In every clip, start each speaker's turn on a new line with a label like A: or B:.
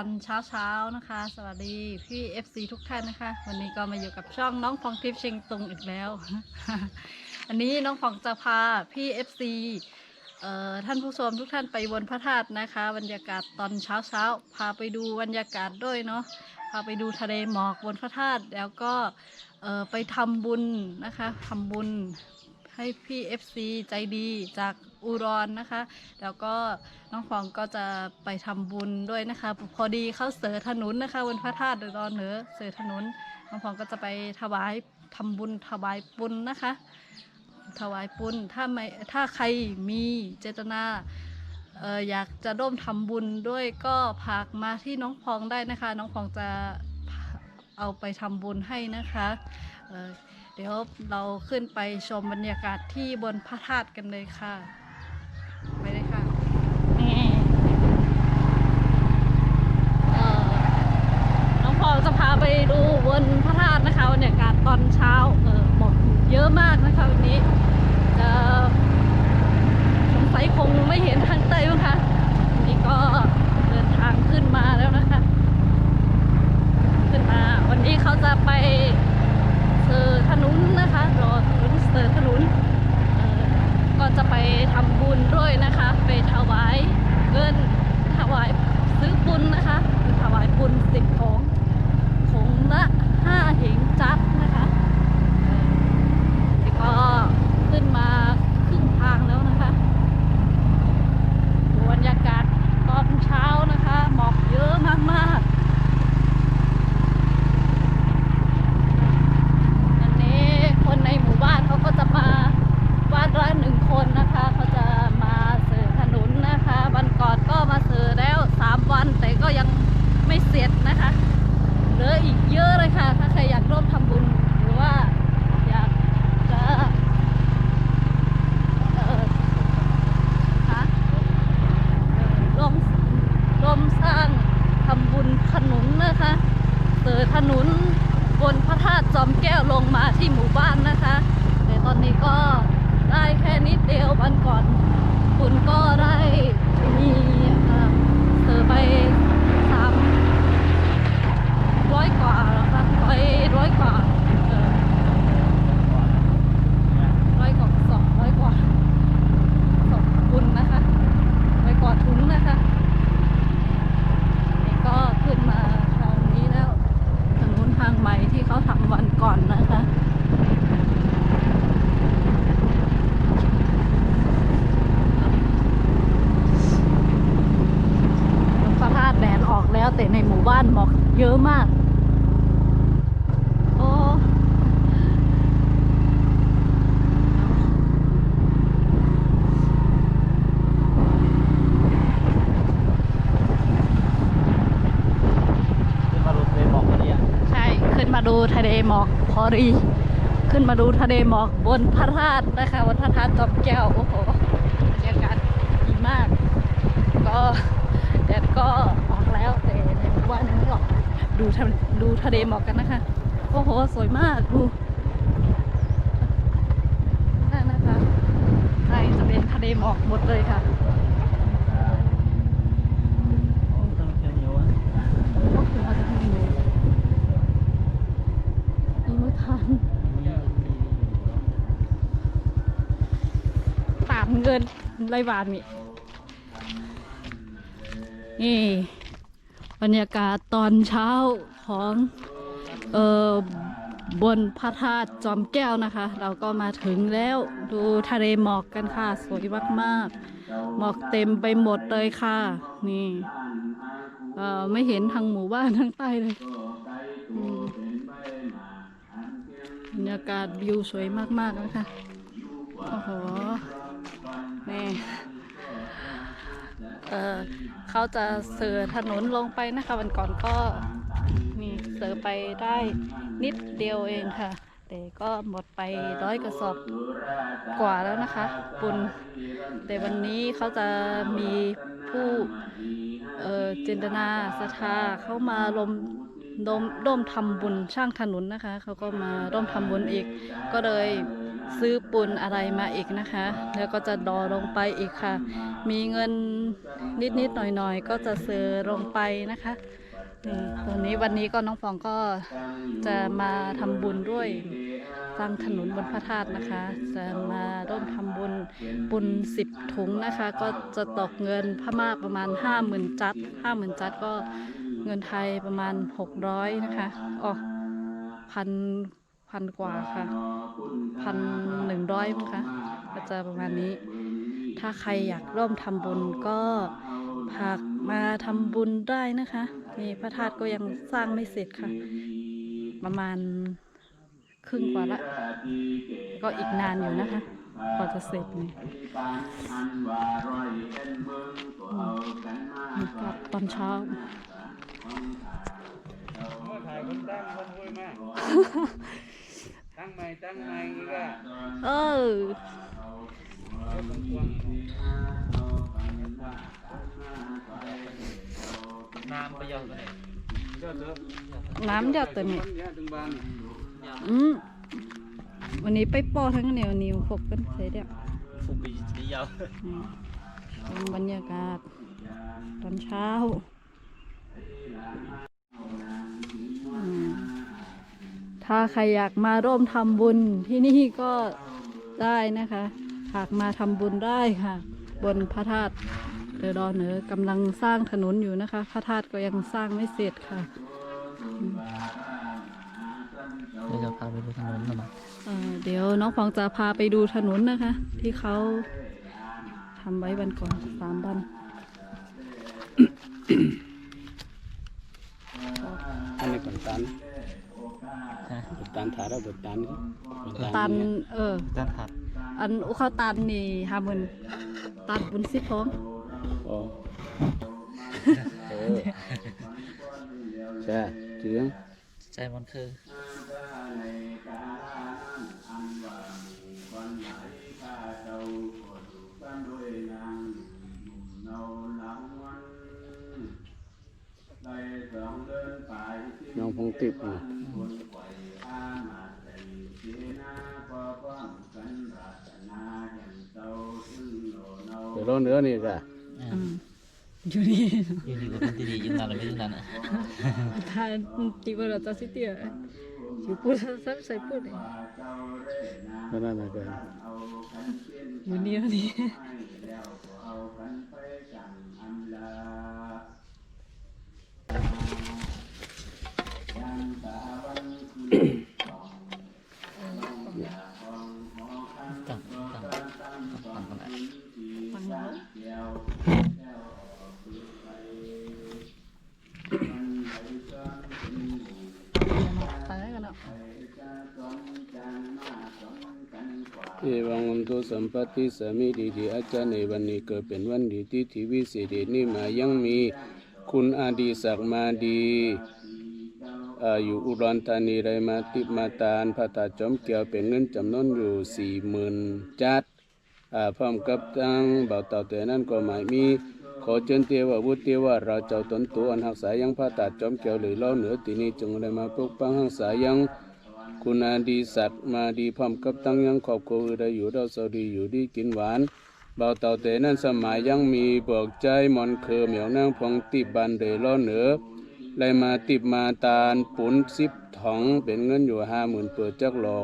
A: อนเช้าเช้านะคะ สวัสดีพี่ FC ทุกท่านนะคะ วันนี้ก็มาอยู่กับช่องน้องฟองทิพย์เชียงตุงอีกแล้ว อันนี้น้องฟองจะพาพี่ FC เอ่อท่านผู้ชมทุกท่านไปบนพระธาตุนะคะ บรรยากาศตอนเช้าเช้าพาไปดูบรรยากาศด้วยเนาะพาไปดูทะเลหมอกบนพระธาตุแล้วก็เอ่อไปทำบุญนะคะทำบุญ ให้พี่ FC ใจดีจากอุดรนนะคะ แล้วก็น้องฟองก็จะไปทำบุญด้วยนะคะ พอดีเข้าเสือถนนนะคะบนพระธาตุดอนเหนือเสือถนนน้องฟองก็จะไปถวายทำบุญถวายปุญนะคะ ถวายปุญถ้าไม่ถ้าใครมีเจตนาเอออยากจะร่วมทำบุญด้วยก็พากมาที่น้องพองได้นะคะ น้องพองจะเอาไปทำบุญให้นะคะ ดี๋ยวเราขึ้นไปชมบรรยากาศที่บนพระธาตุกันเลยค่ะ ไปเลยค่ะนี่น้องพองจะพาไปดูบนพระธาตุนะคะบรรยากาศตอนเช้าเออหมอกเยอะมากนะคะวันนี้จะสงสัยคงไม่เห็นทางเต้ยมั้งคะวันนี้ก็เดินทางขึ้นมาแล้วนะคะ ขึ้นมา วันนี้เขาจะไปเซอร์ุ้นนะคะ รอลุ้นเตอร์ถนลุ้นก็จะไปทำบุญด้วยนะคะ ไปถวายเงินถวายซื้อบุญนะคะ ถวายบุญสิบของของละห้าเหงจัดนะคะเอ่อแล้วก็ขึ้นมาครึ่งทางแล้วนะคะดูบรรยากาศตอนเช้านะคะหมอกเยอะมากๆ อันนี้คนในหมู่บ้านเขาก็จะมาบ้านละหนึ่งคนนะคะ เขาจะมาเสือถนนนะคะวันก่อนก็มาเสือแล้วสามวัน แต่ก็ยังไม่เสร็จนะคะเหลืออีกเยอะเลยค่ะ ถ้าใครอยากร่วมทำบุญหรือว่าอยากจะเอ่อฮะเอ่อร่วมร่วมสร้างทำบุญถนนนะคะ เสือถนนบนพระธาตุจอมแก้วล งมาที่หมู่บ้านนะคะแต่ตอนนี้ก็ได้แค่นิดเดียววันก่อนคุณก็ได้มีเออไปสามร้อยกว่าแล้วครับร้อยร้อยกว่าเออร้อยกว่าสองร้อยกว่าสองบุญนะคะร้อยกว่าถุงนะคะ นี่ก็ขึ้นมาทางนี้แล้วทางนู้นทางใหม่ที่เขาทำวันก่อนนะคะ พระธาตุแด ดออกแล้วแต่ในหมู่บ้านหมอกเยอะมาก โอ้
B: ขึ้นมาดูทะเลหมอกพอดีอะ
A: ใช่ ขึ้นมาดูทะเลหมอกพอดี ขึ้นมาดูทะเลหมอกบนพระธาตุนะคะบนพระธาตุจอมแก้ว โอ้โหบรรยากาศดีมาก ก็แดดก็ออกแล้วแต่ ในหมู่บ้านยังไม่ออกดูทะดูทะเลหมอกกันนะคะ โอ้โห สวยมากดูนั่นนะคะใช่จะเป็นทะเลหมอกหมดเลยค่ะ
B: โอ้ต้องเที่ยวเหนียวอะ
A: ก็คือเราจะทำยังไงยังไม่ทันตามเงินไรบาทนี่นี่ บรรยากาศตอนเช้าของเออบนพระธาตุจอมแก้วนะคะ เราก็มาถึงแล้วดูทะเลหมอกกันค่ะ สวยมากๆหมอกเต็มไปหมดเลยค่ะ นี่เออไม่เห็นทางหมู่บ้านทางใต้เลยบรรยากาศวิวสวยมากๆนะคะโอ้โหนี่ เออเขาจะเสือถนนลงไปนะคะ วันก่อนก็นี่เสือไปได้นิดเดียวเองค่ะแต่ก็หมดไปร้อยกระสอบกว่าแล้วนะคะ ปุนแต่วันนี้เขาจะมีผู้เออจินตนาศรัทาเข้ามาลมรมร่วมทำบุญช่างถนนนะคะ เขาก็มาร่วมทำบุญอีก ก็เลย ซื้อปูนอะไรมาอีกนะคะ แล้วก็จะดอลงไปอีกค่ะ มีเงินนิดๆหน่อยๆ ก็จะเซอร์ลงไปนะคะตรงนี้วันนี้ก็น้องฟองก็จะมาทำบุญด้วยสร้างถนนบนพระธาตุนะคะ จะมาร่วมทำบุญบุญสิบถุงนะคะ ก็จะตกเงินพม่าประมาณห้าหมื่นจัดห้าหมื่นจัดก็เงินไทยประมาณหกร้อยนะคะอ๋อพัน พันกว่าค่ะพันหนึ่งร้อยมั้งคะก็จะประมาณนี้ ถ้าใครอยากร่วมทำบุญก็พากมาทำบุญได้นะคะ นี่พระธาตุก็ยังสร้างไม่เสร็จค่ะ ประมาณครึ่งกว่าละ ก็อีกนานอยู่นะคะกว่าจะเสร็จเนี่ยอืมนี่ก็ตอนเช้า
C: ถ่ายคนตั้งคนรวยมาก ตั้งใหม่ตั้งใหม่อีกอะ
A: เออ
C: เดี๋ยวผมทวง
B: น้ำไปเยอะเลย
C: เดี๋ยวเถอะ
A: น้ำเดือดเต็ม
C: ค
A: เลย
C: นเนี่ยถึงบ้าน
A: อืมวันนี้ไปปอทั้งเหนียวนิวฝกกันใส่เดียว
B: ฟุกปีดียาว
A: อืมเป็นบรรยากาศตอนเช้าอืม ถ้าใครอยากมาร่วมทำบุญที่นี่ก็ได้นะคะ หากมาทำบุญได้ค่ะ บนพระธาตุเดอดอนเหนือกำลังสร้างถนนอยู่นะคะ พระธาตุก็ยังสร้างไม่เสร็จค่ะ
B: เดี๋ยวจะพาไปดูถนนหน่อย
A: เอ่อเดี๋ยวน้องฟองจะพาไปดูถนนนะคะ ที่เขาทำไว้วันก่อนสามวัน
C: อันนี้คนตัน
B: ฮะ
C: คน ตันถ่ายแล้วคนตันนี่คน
A: ตัน
C: เย
A: เออ
B: ด้านถัด
A: อันอุเข้าตันนี่หาหมันตันบุญสิบพอง
C: โอ้เออใช่เจียง
B: ใจมันคือ
C: น้องพงติบนะ เดี๋ยวรอเนื้อนี่จ้ะ
A: อืมอยู่นี่
B: ยืนอยู่กับคนที่ดียืนนานหรือไม่ยืนนานอะ
A: ทานตีบอลจะสิเตียอยู่พูดซับใส่พูดเลย
C: ก็นั่นนะกัน
A: อยู่นี่วันนี้
C: สัมปติสมิดีดีอาจารย์ในวันนี้เกิดเป็นวันดีที่ทีวิเศษเดชนี่มายังมีคุณอาดีศักดิ์มาดีอยู่อุดรธานีไรมาติมาตานพระตาจอมเกียวเป็นเงินจำนวนอยู่สี่หมื่นจัดพร้อมกับตั้งเบาเต่าแต่นั้นก็หมายมีขอเชิญเทววุฒิว่าเราเจ้าตนตัวอันหักษายังพระตาจอมเกียวหรือเล่าเหนือที่นี้จงได้มาปกปังหักษายัง คุณอาดีสัตว์มาดีพร้อมกับตั้งยังครอบครัวได้อยู่เราสดีอยู่ดีกินหวานเบาเต่าเตนั้นสมัยยังมีเบิกใจมอนเคอเหมียวนางพองติบันเดล้อเหนือไลมาติบมาตาลปุนสิบถองเป็นเงินอยู่ห้าหมื่นเปิดจักรอ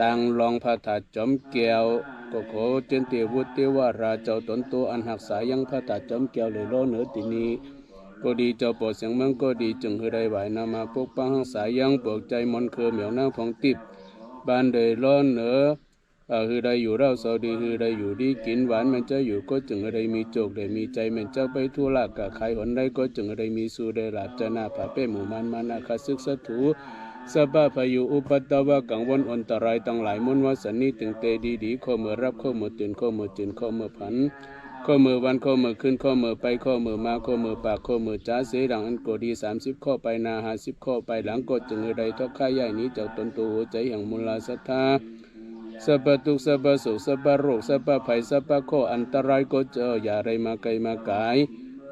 C: ตังรองพระถาตุจอมแก้วก็ขอเจนเตียวุฒิว่าราเจ้าตนตัวอันหักษายยังพระถาตุจอมแก้วเลยล้อเหนือที่นี้ ก็ดีเจ้าปรดเสียงมืองก็ดีจึงให้ได้ไหวนามาปกปังหักษายยังเบิกใจมนต์คือเหมียวนางพองติบบ้านเดยร้อนเหนือเออคือได้อยู่เราสวัสดีคือได้อยู่ดีกินหวานมันจะอยู่ก็จึงให้ได้มีโจกได้มีใจมันเจะไปทั่วลากกะใครหนได้ก็จึงให้ได้มีสู่ได้หลาบจะนาผาเป้หมู่มันมานาคาซึกสะถูสบาพายุอุปตตวะกังวลอันตรายตั้งหลายมุนวาสันนี้ถึงเตดีดีข้อมือรับข้อมือตื่นข้อมือจืนข้อมือผัน ข้อมือวันข้อมือขึ้นข้อมือไปข้อมือมาข้อมือปากข้อมือจ้าเสียหลังอันโกดีสามสิบข้อไปนาหาสิบข้อไปหลังกดจึงใดทอกข้าใหญ่นี้จ้าตนตัวหัวใจแห่งมุลาศรัทธาสัพทุกสัพสุขสัพโรคสัพภัยสัพข้ออันตรายก็เจออย่าไรมาไกลมากาย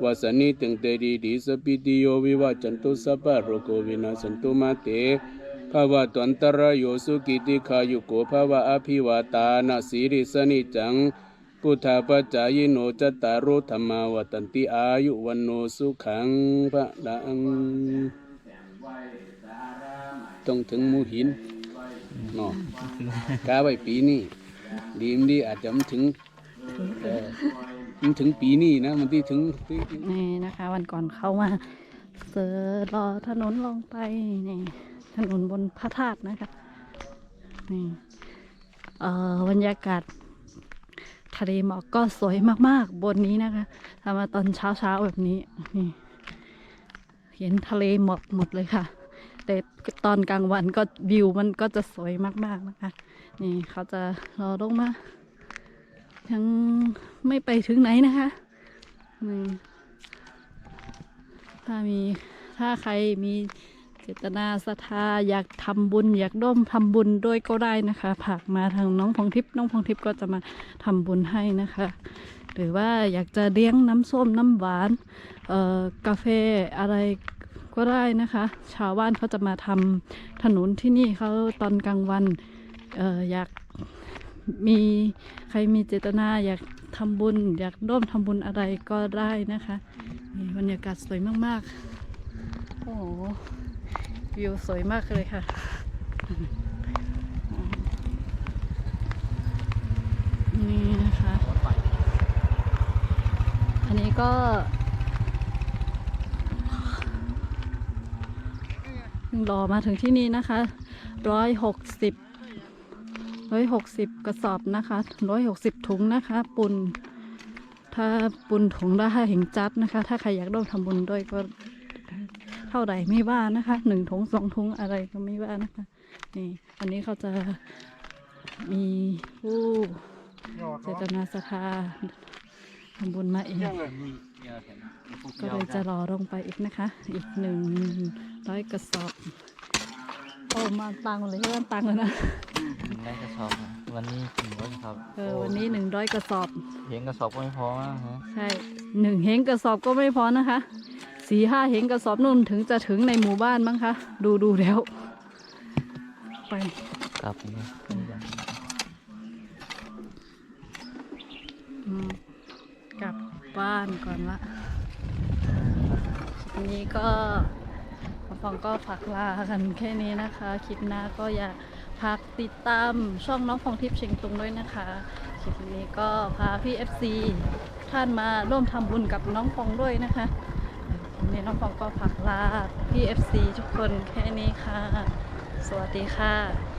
C: วาสนีตึงเตดีดีสปิติโยวิวาจันตุสัพโรโกวินาสันตุมาเตภาวะตันตรายโยสุกิติขายุโกภาวะอภิวาตานาสีริสนิจัง พุทธาปัจจายโนจตตารโอธรรมาวัตันติอายุวันโนสุขังพระดังต้องถึงมูหินเนาะกาไว้ปีนี้ดีมดีอาจจะไม่ถึงมันถึงปีนี้นะ มันที่ถึง
A: นี่นะคะ วันก่อนเข้ามาเสือรอถนนลงไปนี่ถนนบนพระธาตุนะคะนี่เอ่อบรรยากาศ ทะเลหมอกก็สวยมากๆ บนนี้นะคะทำมาตอนเช้าๆแบบนี้นี่เห็นทะเลหมอกหมดเลยค่ะ แต่ตอนกลางวันก็วิวมันก็จะสวยมากๆนะคะ นี่เขาจะรอลงมา ยังไม่ไปถึงไหนนะคะนี่ถ้ามีถ้าใครมี ตนาศรัทธาอยากทำบุญ อยากร่วมทำบุญด้วยก็ได้นะคะผากมาทางน้องพงทิพย์น้องพงทิพย์ก็จะมาทำบุญให้นะคะ หรือว่าอยากจะเลี้ยงน้ำส้มน้ำหวานเอ่อกาแฟอะไรก็ได้นะคะ ชาวบ้านเขาจะมาทำถนนที่นี่เขาตอนกลางวันเอ่ออยากมีใครมีเจตนาอยากทำบุญ อยากร่วมทำบุญอะไรก็ได้นะคะนี่บรรยากาศสวยมาก ๆ โอ้ วิวสวยมากเลยค่ะ นี่นะคะ อันนี้ก็ รอมาถึงที่นี่นะคะร้อยหกสิบร้อยหกสิบกระสอบนะคะร้อยหกสิบถุงนะคะ ปุนถ้าบุญถุงละห้าห็งจัดนะคะ ถ้าใครอยากร่วมทำบุญด้วยก็ เท่าไหร่ไม่ว่านะคะหนึ่งถุงสองถุงอะไรก็ไม่ว่านะคะนี่วันนี้เขาจะมีผู้เจตนาศรัทธาทำบุญมาเอง ก็เลยจะรอลงไปอีกนะคะ อีกหนึ่งร้อยกระสอบโอ้มาตังค์เลยใช่ไหมตังค์เลยนะ
B: หนึ่งร้อยกระสอบนะวันนี้ถึงร้อยกระสอบ
A: เออวันนี้หนึ่งร้อยกระสอบ
B: เพียงกระสอบก็ไม่พอนะฮะ
A: ใช่หนึ่งเฮงกระสอบก็ไม่พอนะคะ สี่ห้าเฮงกระสอบนู่นถึงจะถึงในหมู่บ้านมั้งคะ ดูดูแล้ว ไป
B: กลับนี่
A: อืมกลับบ้านก่อนละคลิปนี้ก็ฟองก็ฝากลากันแค่นี้นะคะ คลิปหน้าก็อย่าพักติดตามช่องน้องฟองทิพย์เชียงตุงด้วยนะคะ คลิปนี้ก็พาพี่ FC ท่านมาร่วมทำบุญกับน้องฟองด้วยนะคะ วันนี้น้องฟองก็ฝากลาพี่เอฟซีทุกคนแค่นี้ค่ะ สวัสดีค่ะ